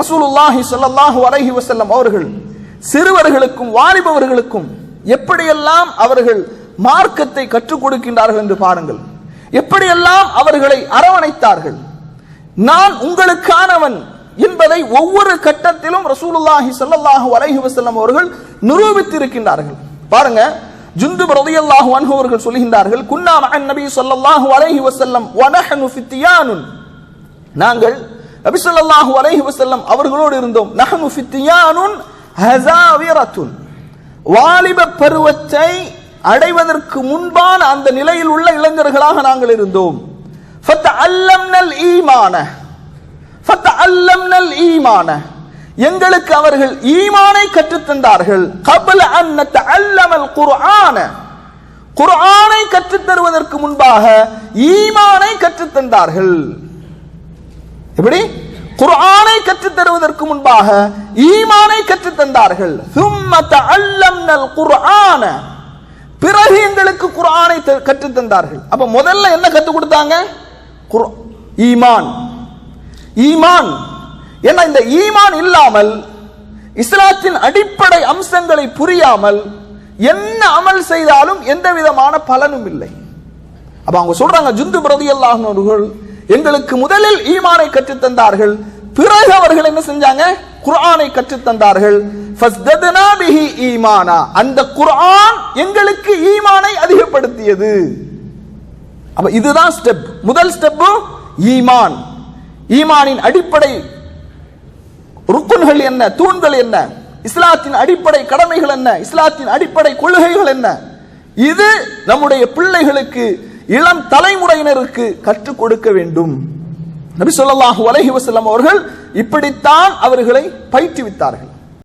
ரசூலுல்லாஹி ஸல்லல்லாஹு அலஹி வசல்லம் அவர்கள் சிறுவர்களுக்கும் வாலிபவர்களுக்கும் எப்படியெல்லாம் அவர்கள் மார்க்கத்தை கற்றுக் கொடுக்கின்றார்கள் என்று பாருங்கள். எப்படியெல்லாம் அவர்களை அரவணைத்தார்கள். நான் உங்களுக்கானவன் என்பதை ஒவ்வொரு கட்டத்திலும் ரசூலுல்லாஹி சல்லாஹூ அலஹி வசல்லம் அவர்கள் நிரூபித்திருக்கின்றார்கள். பாருங்க ஜுந்து ரலியல்லாஹு அன்ஹு அவர்கள் சொல்கின்றார்கள் குன்னா மகன் நபி சொல்லல்லாஹு அலைஹி வசல்லம் வனஹனு ஃபித்தியானுன். நாங்கள் நபிசல்லாஹு அலைஹி வசல்லம் அவர்களோடு இருந்தோம். நஹனு ஃபித்தியானுன் ஹஸாவிரத்துன். வாலிப பருவத்தை அடைவதற்கு முன்பான அந்த நிலையில் உள்ள இளைஞர்களாக நாங்கள் இருந்தோம். ஃபத்தஅல்லம்னல் ஈமான. ஃபத்தஅல்லம்னல் ஈமான. எங்களுக்கு அவர்கள் ஈமானை கற்றுத் தந்தார்கள் கபல அன் அல்லமல் குர்ஆன. குர்ஆனை கற்றுத் தருவதற்கு முன்பாக ஈமானை கற்றுத்தந்தார்கள். எப்படி? குர்ஆனை கற்றுத் தருவதற்கு முன்பாக ஈமானை கற்றுத் தந்தார்கள் குர்ஆன பிறகு எங்களுக்கு குர்ஆனை கற்றுத் தந்தார்கள் அப்ப முதல்ல என்ன கற்றுக் கொடுத்தாங்க? குர் ஈமான். ஈமான். ஏன்னா இந்த ஈமான் இல்லாமல் இஸ்லாத்தின் அடிப்படை அம்சங்களை புரியாமல் என்ன அமல் செய்தாலும் எந்த விதமான பலனும் இல்லை. அப்ப அவங்க சொல்றாங்க ஜுந்து பிரதி அல்லாஹர்கள் எங்களுக்கு முதலில் ஈமானை கற்றுத்தந்தார்கள். பிறகு அவர்கள் என்ன செஞ்சாங்க? குர்ஆனை கற்றுத்தந்தார்கள். ஈமானா. அந்த குர்ஆன் எங்களுக்கு ஈமானை அதிகப்படுத்தியது. அப்ப இதுதான் ஸ்டெப். முதல் ஸ்டெப் ஈமான். ஈமானின் அடிப்படை ருக்குன்கள் என்ன? தூண்கள் என்ன? இஸ்லாத்தின் அடிப்படை கடமைகள் என்ன? இஸ்லாத்தின் அடிப்படை கொள்கைகள் என்ன? இது நம்முடைய பிள்ளைகளுக்கு இளம் தலைமுறையினருக்கு கற்றுக் கொடுக்க வேண்டும். நபி சொல்லாஹு அலஹி வசல்லம் அவர்கள் இப்படித்தான் அவர்களை பயிற்றுவித்தார்கள்.